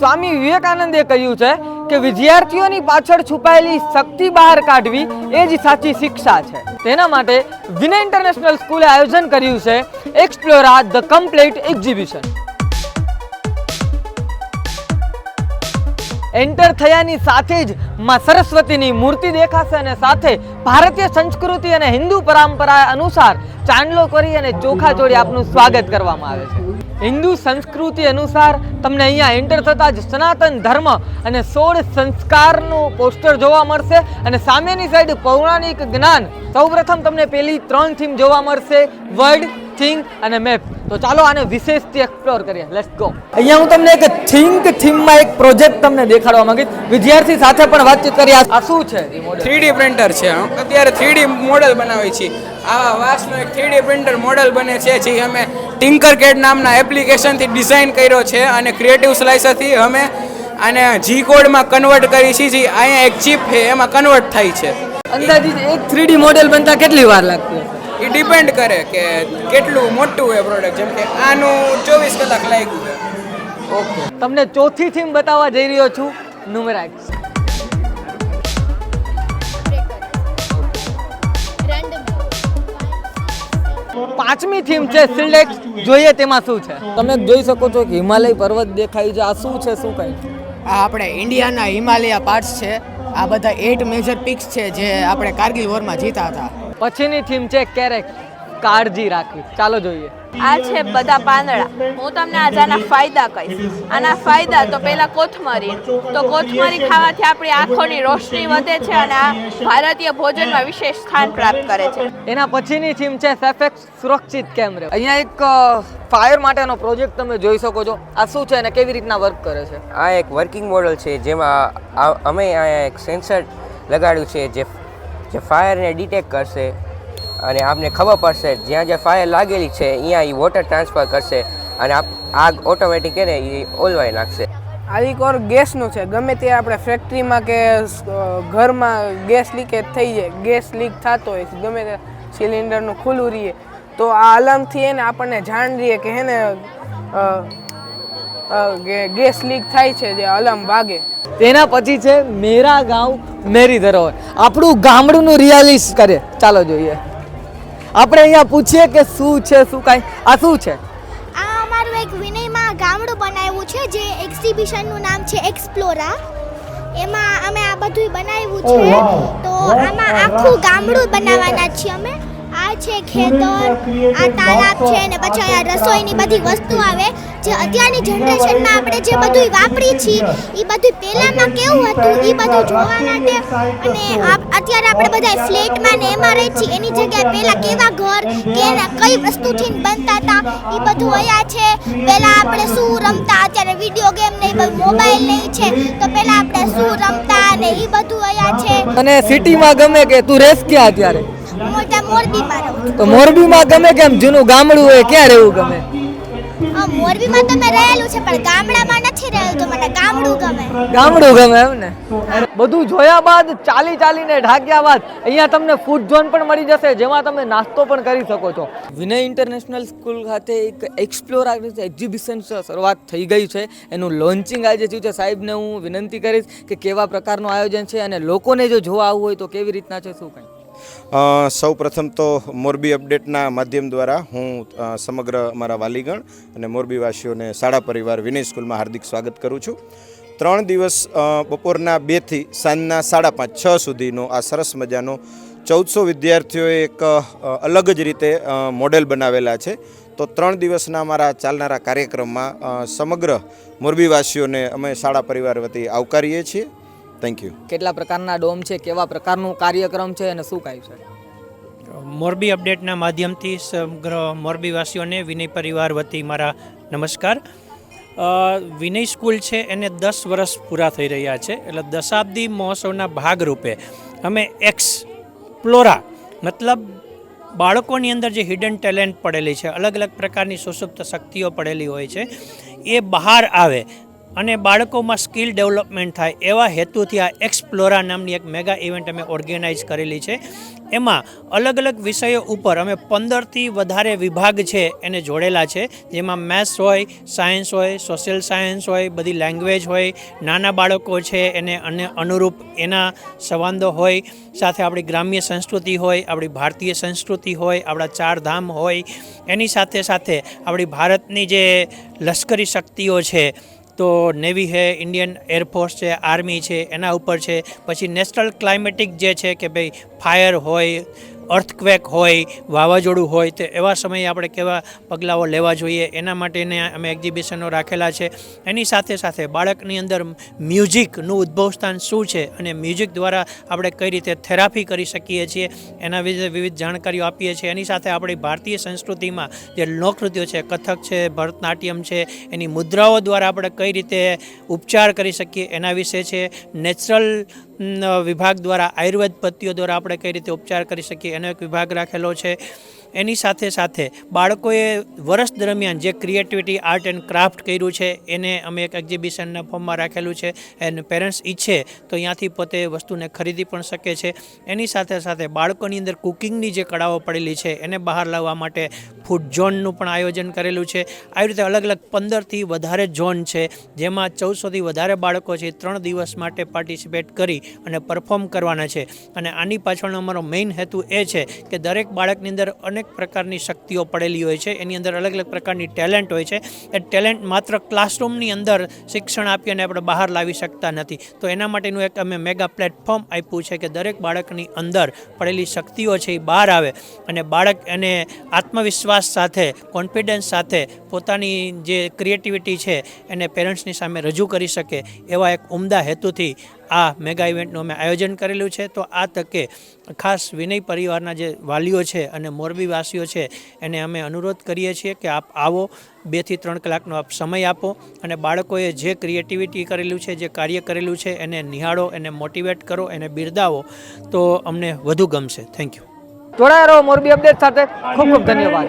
સ્વામી વિવેકાનંદે કહ્યું છે કે વિદ્યાર્થીઓની પાછળ છુપાયેલી શક્તિ બહાર કાઢવી એ જ સાચી શિક્ષા છે. તેના માટે વિનય ઇન્ટરનેશનલ સ્કૂલે આયોજન કર્યું છે Explora the complete exhibition enter થયાની સાથે જ માં સરસ્વતીની મૂર્તિ દેખાશે અને સાથે ભારતીય સંસ્કૃતિ અને હિન્દુ પરંપરા અનુસાર ચાંદલો કરી અને ચોખા જોડી આપનું સ્વાગત કરવામાં આવે છે. હિન્દુ સંસ્કૃતિ અનુસાર તમને અહીંયા એન્ટર થતાં જ સનાતન ધર્મ અને સોળ સંસ્કારનું પોસ્ટર જોવા મળશે અને સામેની સાઈડ પૌરાણિક જ્ઞાન. સૌપ્રથમ તમને પેલી ત્રણ થીમ જોવા મળશે. વર્ડ થિંગ અને મેપ તો ચાલો આને વિશેષથી એક્સપ્લોર કરીએ. લેટ્સ ગો અહીંયા હું તમને એક થિંક થીમમાં એક પ્રોજેક્ટ તમને દેખાડવા માંગીશ. વિદ્યાર્થી સાથે પણ વાતચીત કરી. આ શું છે? થ્રીડી પ્રિન્ટર છે અત્યારે થ્રીડી મોડેલ બનાવી છીએ આવા વાસનો એક થ્રીડી પ્રિન્ટર મોડેલ બને છે જે અમે ટિંકર કેડ નામના એપ્લિકેશનથી ડિઝાઇન કર્યો છે અને ક્રિએટિવ સ્લાઇસરથી અમે આને જી કોડમાં કન્વર્ટ કરી છીએ જે અહીંયા એક ચિપ છે એમાં કન્વર્ટ થાય છે. અંદાજિત એક થ્રીડી મોડેલ બનતા કેટલી વાર લાગતી હશે એ ડિપેન્ડ કરે કે કેટલું મોટું એ પ્રોડક્ટ જેમ કે આનું ચોવીસ કલાક લાગ્યું છે. ઓકે. તમને ચોથી થીમ બતાવવા જઈ રહ્યો છું ન્યુમેરાઇટ્સ પાંચમી થીમ છે સિલેક્ટ જોઈએ તેમાં શું છે. તમે જોઈ શકો છો કે હિમાલય પર્વત દેખાય છે. આ શું છે શું કઈ? આ આપણે ઇન્ડિયાના હિમાલયા પાર્ટ્સ છે. આ બધા એટ મેજર પિક્સ છે જે આપણે કારગિલ વોરમાં જીતા હતા. પછીની થીમ છે કેરેક. કાળજી રાખવી. ચાલો જોઈએ. આ છે બધા પાંદડા. હું તમને આજ આના ફાયદા કહીશ. આના ફાયદા તો પહેલા કોથમરી. તો કોથમરી ખાવાથી આપણી આંખોની રોશની વધે છે અને આ ભારતીય ભોજનમાં વિશેષ સ્થાન પ્રાપ્ત કરે છે. એના પછીની થીમ છે સેફેક્સ સુરક્ષિત કેમેરો અહીંયા એક ફાયર માટેનો પ્રોજેક્ટ તમે જોઈ શકો છો. આ શું છે અને કેવી રીતના વર્ક કરે છે? આ એક વર્કિંગ મોડલ છે જેમાં અમે અહીંયા એક સેન્સર લગાડ્યું છે જે જે ફાયરને ડિટેક્ટ કરશે અને આપને ખબર પડશે જ્યાં જ્યાં ફાયર લાગેલી છે અહીંયા એ વોટર ટ્રાન્સફર કરશે અને આપ આગ ઓટોમેટિક એને એ ઓલવાઈ નાખશે. આ એક ઓર ગેસનું છે ગમે તે આપણે ફેક્ટરીમાં કે ઘરમાં ગેસ લીકેજ થઈ જાય ગેસ લીક થતો હોય ગમે તે સિલિન્ડરનું ખુલ્લું રહીએ તો આ અલાર્મથી એને આપણને જાણ રહીએ કે હેને અ, અ, ગેસ લીક થાય છે જે અલાર્મ વાગે. તેના પછી છે મેરા ગાંવ મેરી ધરોહર આપણું ગામડુંનું રિયાલિસ કરે ચાલો જોઈએ. આપણે અહીંયા પૂછીએ કે શું છે શું કાંઈ? આ શું છે? આ અમારું એક વિનયમાં ગામડું બનાવ્યું છે જે એક્ઝિબિશનનું નામ છે એક્સપ્લોરા એમાં અમે આ બધું બનાવ્યું છે. તો આમાં આખું ગામડું બનાવવાના છીએ અમે. આ છે ખેતર આ તાલાબ છે અને પછી અહીંયા રસોઈની બધી વસ્તુ આવે જે અત્યારની જનરેશનમાં આપણે જે બધું વાપરી છીએ એ બધું પહેલાંમાં કેવું હતું એ બધું જોવા માટે અને અત્યારે આપણે બધા ફ્લેટમાં ને એમાં રહી છીએ એની જગ્યાએ પહેલાં કેવા ઘર કે કઈ વસ્તુથી બનતા હતા એ બધું અહીંયા છે. પહેલાં આપણે શું રમતા અત્યારે વીડિયો ગેમ ને એ બધું મોબાઈલ નહીં છે તો પહેલાં આપણે શું રમતા ને એ બધું અહીંયા છે. અને સિટીમાં ગમે કે તું રેસ ક્યાં અત્યારે? તો મોરબીમાં ગમે કેમ? જૂનું ગામડું હોય ક્યાં રહેવું ગમે? મોરબીમાં તો મેં રહેલું છે પણ ગામડામાં નથી રહેલું તો મને ગામડું ગમે. ગામડું ગમે એમ ને? બધું જોયા બાદ ચાલી ચાલીને ઢાક્યા બાદ અહીંયા તમને ફૂડ ઝોન પણ મળી જશે જેમાં તમે નાસ્તો પણ કરી શકો છો. વિનય ઇન્ટરનેશનલ સ્કૂલ ખાતે એક એક્સપ્લોર એક્ઝિબિશન શરૂઆત થઈ ગઈ છે. એનું લોન્ચિંગ આજે થયું છે. સાહેબને હું વિનંતી કરીશ કે કેવા પ્રકારનું આયોજન છે અને લોકોને જો જોવા આવવું હોય તો કેવી રીતના છે શું કંઈ? સૌ પ્રથમ તો મોરબી અપડેટના માધ્યમ દ્વારા હું સમગ્ર અમારા વાલીગણ અને મોરબીવાસીઓને શાળા પરિવાર વિનય સ્કૂલમાં હાર્દિક સ્વાગત કરું છું. ત્રણ દિવસ બપોરના બેથી સાંજના સાડા પાંચ છ સુધીનો આ સરસ મજાનો ચૌદસો વિદ્યાર્થીઓએ એક અલગ જ રીતે મોડેલ બનાવેલા છે. તો ત્રણ દિવસના અમારા ચાલનારા કાર્યક્રમમાં સમગ્ર મોરબીવાસીઓને અમે શાળા પરિવાર વતી આવકારીએ છીએ. થેન્ક યુ કેટલા પ્રકારના ડોમ છે કેવા પ્રકારનું કાર્યક્રમ છે અને શું કાંઈ છે? મોરબી અપડેટના માધ્યમથી સમગ્ર મોરબીવાસીઓને વિનય પરિવાર વતી મારા નમસ્કાર. વિનય સ્કૂલ છે એને દસ વર્ષ પૂરા થઈ રહ્યા છે એટલે દશાબ્દી મહોત્સવના ભાગરૂપે અમે એક્સ પ્લોરા મતલબ બાળકોની અંદર જે હિડન ટેલેન્ટ પડેલી છે અલગ અલગ પ્રકારની સુસુપ્ત શક્તિઓ પડેલી હોય છે એ બહાર આવે અને બાળકોમાં સ્કિલ ડેવલપમેન્ટ થાય એવા હેતુથી આ એક્સપ્લોરા નામની એક મેગા ઇવેન્ટ અમે ઓર્ગેનાઇઝ કરેલી છે. એમાં અલગ અલગ વિષયો ઉપર અમે પંદરથી વધારે વિભાગ છે એને જોડેલા છે. જેમાં મેથ્સ હોય, સાયન્સ હોય, સોશિયલ સાયન્સ હોય, બધી લેંગ્વેજ હોય, નાના બાળકો છે એને અને અનુરૂપ એના સંવાદો હોય. સાથે આપણી ગ્રામ્ય સંસ્કૃતિ હોય, આપણી ભારતીય સંસ્કૃતિ હોય, આપણા ચારધામ હોય. એની સાથે સાથે આપણી ભારતની જે લશ્કરી શક્તિઓ છે તો નેવી છે ઇન્ડિયન એરફોર્સ છે, આર્મી છે, એના ઉપર છે. પછી નેશનલ ક્લાઇમેટિક જે છે કે ભાઈ ફાયર હોય અર્થક્વેક હોય, વાવાઝોડું હોય, તો એવા સમયે આપણે કેવા પગલાઓ લેવા જોઈએ? એના માટેને અમે એક્ઝિબિશનો રાખેલા છે. એની સાથે સાથે બાળકની અંદર મ્યુઝિકનું ઉદ્ભવ સ્થાન શું છે અને મ્યુઝિક દ્વારા આપણે કઈ રીતે થેરાપી કરી શકીએ છીએ, એના વિશે વિવિધ જાણકારીઓ આપીએ છીએ. એની સાથે આપણી ભારતીય સંસ્કૃતિમાં જે લોકનૃત્યો છે, કથક છે, ભરતનાટ્યમ છે, એની મુદ્રાઓ દ્વારા આપણે કઈ રીતે ઉપચાર કરી શકીએ, એના વિશે છે. નેચરલ વિભાગ દ્વારા આયુર્વેદ પદ્ધતિઓ દ્વારા આપણે કઈ રીતે ઉપચાર કરી શકીએ? એનો એક વિભાગ રાખેલો છે. એની સાથે સાથે બાળકોએ વર્ષ દરમિયાન જે ક્રિએટિવિટી આર્ટ એન્ડ ક્રાફ્ટ કર્યું છે, એને અમે એક એક્ઝિબિશનના ફોર્મમાં રાખેલું છે એન્ડ પેરેન્ટ્સ ઈચ્છે તો અહીંયાથી પોતે વસ્તુને ખરીદી પણ શકે છે. એની સાથે સાથે બાળકોની અંદર કુકિંગની જે કળાઓ પડેલી છે, એને બહાર લાવવા માટે ફૂડ ઝોનનું પણ આયોજન કરેલું છે. આવી રીતે અલગ અલગ પંદરથી વધારે ઝોન છે, જેમાં ચૌદસોથી વધારે બાળકો છે ત્રણ દિવસ માટે પાર્ટિસિપેટ કરી અને પરફોર્મ કરવાના છે. અને આની પાછળનો અમારો મેઇન હેતુ એ છે કે દરેક બાળકની અંદર અનેક પ્રકારની શક્તિઓ પડેલી હોય છે. એની અંદર અલગ અલગ પ્રકારની ટેલેન્ટ હોય છે. એ ટેલેન્ટ માત્ર ક્લાસરૂમની અંદર શિક્ષણ આપી અને આપણે બહાર લાવી શકતા નથી. તો એના માટેનું એક અમે મેગા પ્લેટફોર્મ આપ્યું છે કે દરેક બાળકની અંદર પડેલી શક્તિઓ છે એ બહાર આવે અને બાળક એને આત્મવિશ્વાસ સાથે કોન્ફિડન્સ સાથે પોતાની જે ક્રિએટિવિટી છે એને પેરેન્ટ્સની સામે રજૂ કરી શકે એવા એક ઉમદા હેતુથી આ મેગા ઇવેન્ટનું અમે આયોજન કરેલું છે. તો આ તકે ખાસ વિનય પરિવારના જે વાલીઓ છે અને મોરબીવાસીઓ છે, એને અમે અનુરોધ કરીએ છીએ કે આપ આવો, બેથી ત્રણ કલાકનો આપ સમય આપો અને બાળકોએ જે ક્રિએટિવિટી કરેલું છે, જે કાર્ય કરેલું છે, એને નિહાળો, એને મોટિવેટ કરો, એને બિરદાવો, તો અમને વધુ ગમશે. Thank you. જોડાયા રહો મોરબી અપડેટ સાથે. ખૂબ ખૂબ ધન્યવાદ.